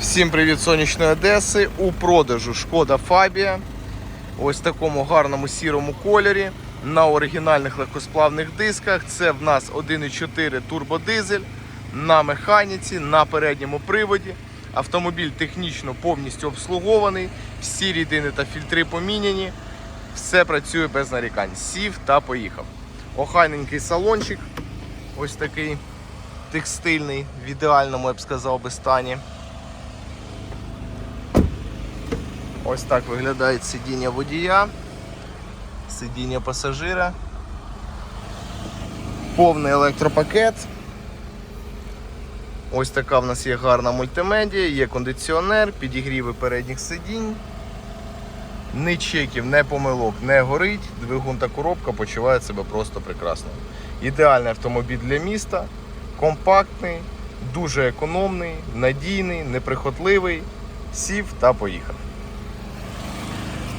Всім привіт сонячної Одеси. У продажу Шкода Фабія. Ось в такому гарному сірому кольорі. На оригінальних легкосплавних дисках. Це в нас 1,4 турбодизель на механіці, на передньому приводі. Автомобіль технічно повністю обслугований. Всі рідини та фільтри поміняні. Все працює без нарікань. Сів та поїхав. Охайненький салончик. Ось такий текстильний, в ідеальному, я б сказав, би стані. Ось так виглядає сидіння водія, сидіння пасажира, повний електропакет. Ось така в нас є гарна мультимедія, є кондиціонер, підігріви передніх сидінь. Ні чеків, не помилок, не горить. Двигун та коробка почувають себе просто прекрасно. Ідеальний автомобіль для міста, компактний, дуже економний, надійний, неприхотливий. Сів та поїхав.